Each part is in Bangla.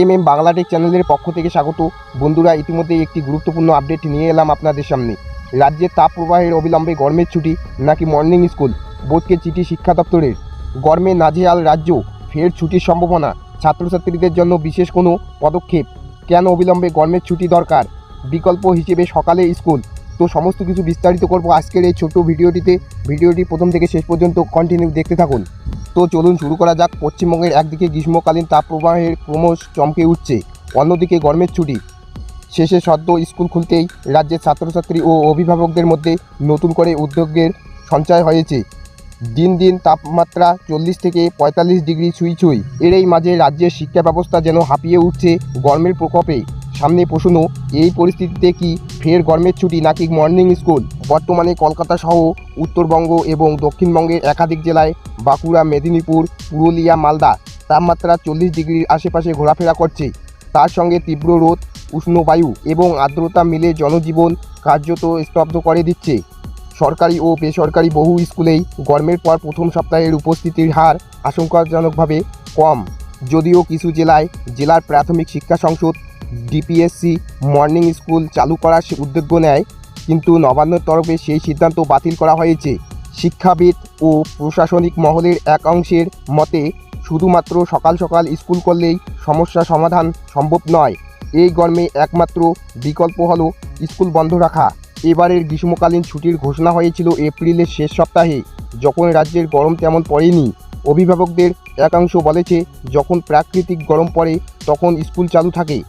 এম এম বাংলাটেক চ্যানেলের পক্ষ থেকে স্বাগত। বন্ধুরা ইতিমধ্যে একটি গুরুত্বপূর্ণ আপডেট নিয়ে এলাম আপনাদের সামনে। রাজ্যের তাপ প্রবাহের অবিলম্বে গরমের ছুটি, নাকি মর্নিং স্কুল বোর্ডকে চিঠি শিক্ষা দপ্তরের। গরমে নাজেহাল রাজ্য, ফের ছুটির সম্ভাবনা। ছাত্রছাত্রীদের জন্য বিশেষ কোনো পদক্ষেপ? কেন অবিলম্বে গরমের ছুটি দরকার? বিকল্প হিসেবে সকালে স্কুল তো সমস্ত কিছু বিস্তারিত করব আজকের এই ছোট্ট ভিডিওটিতে। ভিডিওটি প্রথম থেকে শেষ পর্যন্ত কন্টিনিউ দেখতে থাকুন। তো চলুন শুরু করা যাক। পশ্চিমবঙ্গের একদিকে গ্রীষ্মকালীন তাপপ্রবাহের ক্রমশ চমকে উঠছে। অন্যদিকে গরমের ছুটি। শেষে সদ্য স্কুল খুলতেই রাজ্যের ছাত্রছাত্রী ও অভিভাবকদের মধ্যে নতুন করে উদ্যোগের সঞ্চয় হয়েছে। দিন দিন তাপমাত্রা চল্লিশ থেকে পঁয়তাল্লিশ ডিগ্রি ছুঁই ছুঁই। এর এই মাঝে রাজ্যের শিক্ষা ব্যবস্থা যেন হাঁপিয়ে উঠছে গরমের প্রকোপে। সামনে প্রশ্ন, এই পরিস্থিতিতে কি ফের গরমের ছুটি নাকি মর্নিং স্কুল বর্তমানে কলকাতা সহ উত্তরবঙ্গ এবং দক্ষিণবঙ্গের একাধিক জেলায় বাঁকুড়া, মেদিনীপুর, পুরুলিয়া, মালদা তাপমাত্রা চল্লিশ ডিগ্রির আশেপাশে ঘোরাফেরা করছে। তার সঙ্গে তীব্র রোদ, উষ্ণ বায়ু এবং আর্দ্রতা মিলে জনজীবন কার্যত স্তব্ধ করে দিচ্ছে। সরকারি ও বেসরকারি বহু স্কুলেই গরমের পর প্রথম সপ্তাহের উপস্থিতির হার আশঙ্কাজনকভাবে কম। যদিও কিছু জেলায় জেলার প্রাথমিক শিক্ষা সংসদ ডিপিএসসি মর্নিং স্কুল চালু করার উদ্যোগ নেয়। কিন্তু নবান্নর তরফে সেই সিদ্ধান্ত বাতিল করা হয়েছে। শিক্ষাবিদ ও প্রশাসনিক মহলের এক অংশের মতে, শুধুমাত্র সকাল সকাল স্কুল করলেই সমস্যা সমাধান সম্ভব নয়। এই গরমে একমাত্র বিকল্প হল স্কুল বন্ধ রাখা। এবারের গ্রীষ্মকালীন ছুটির ঘোষণা হয়েছিল এপ্রিলের শেষ সপ্তাহে। যখন রাজ্যের গরম তেমন পড়েনি। অভিভাবকদের একাংশ বলেছে, যখন প্রাকৃতিক গরম পড়ে, তখন স্কুল চালু থাকে।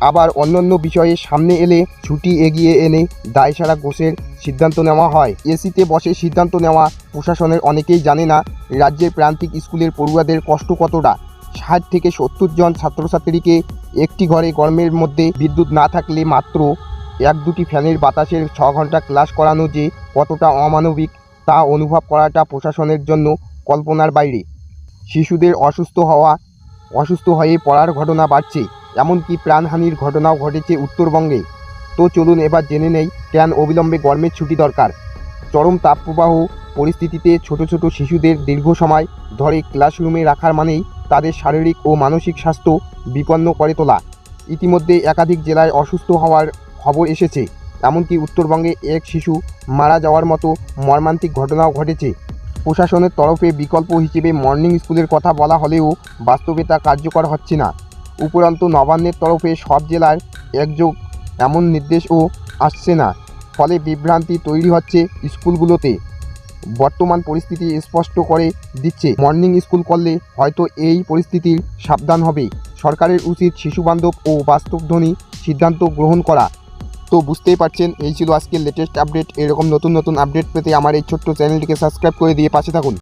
আবার অন্যান্য বিষয়ে সামনে এলে ছুটি এগিয়ে এনে দায়সারা গোষের সিদ্ধান্ত নেওয়া হয়। এসিতে বসে সিদ্ধান্ত নেওয়া প্রশাসনের অনেকেই জানে না রাজ্যের প্রান্তিক স্কুলের পড়ুয়াদের কষ্ট কতটা। ষাট থেকে সত্তর জন ছাত্রছাত্রীকে একটি ঘরে গরমের মধ্যে বিদ্যুৎ না থাকলে মাত্র এক দুটি ফ্যানের বাতাসের ছ ঘণ্টা ক্লাস করানো যে কতটা অমানবিক তা অনুভব করাটা প্রশাসনের জন্য কল্পনার বাইরে। শিশুদের অসুস্থ হওয়া, অসুস্থ হয়ে পড়ার ঘটনা বাড়ছে। এমনকি প্রাণহানির ঘটনাও ঘটেছে উত্তরবঙ্গে। তো চলুন এবার জেনে নেই কেন অবিলম্বে গরমের ছুটি দরকার। চরম তাপপ্রবাহ পরিস্থিতিতে ছোট ছোট শিশুদের দীর্ঘ সময় ধরে ক্লাসরুমে রাখার মানেই তাদের শারীরিক ও মানসিক স্বাস্থ্য বিপন্ন করে তোলা। ইতিমধ্যে একাধিক জেলায় অসুস্থ হওয়ার খবর এসেছে। এমনকি উত্তরবঙ্গে এক শিশু মারা যাওয়ার মতো মর্মান্তিক ঘটনাও ঘটেছে। প্রশাসনের তরফে বিকল্প হিসেবে মর্নিং স্কুলের কথা বলা হলেও বাস্তবে তা কার্যকর হচ্ছে না। উপরন্তু নবান্নের তরফে সব জেলার একযোগ এমন নির্দেশও আসছে না। ফলে বিভ্রান্তি তৈরি হচ্ছে স্কুলগুলোতে। বর্তমান পরিস্থিতি স্পষ্ট করে দিচ্ছে। মর্নিং স্কুল করলে হয়তো এই পরিস্থিতির সাবধান হবে। সরকারের উচিত শিশুবান্ধব ও বাস্তবধ্বনি সিদ্ধান্ত গ্রহণ করা। তো বুঝতেই পারছেন, এই ছিল আজকের লেটেস্ট আপডেট এরকম নতুন নতুন আপডেট পেতে আমার এই ছোট্ট চ্যানেলটিকে সাবস্ক্রাইব করে দিয়ে পাশে থাকুন।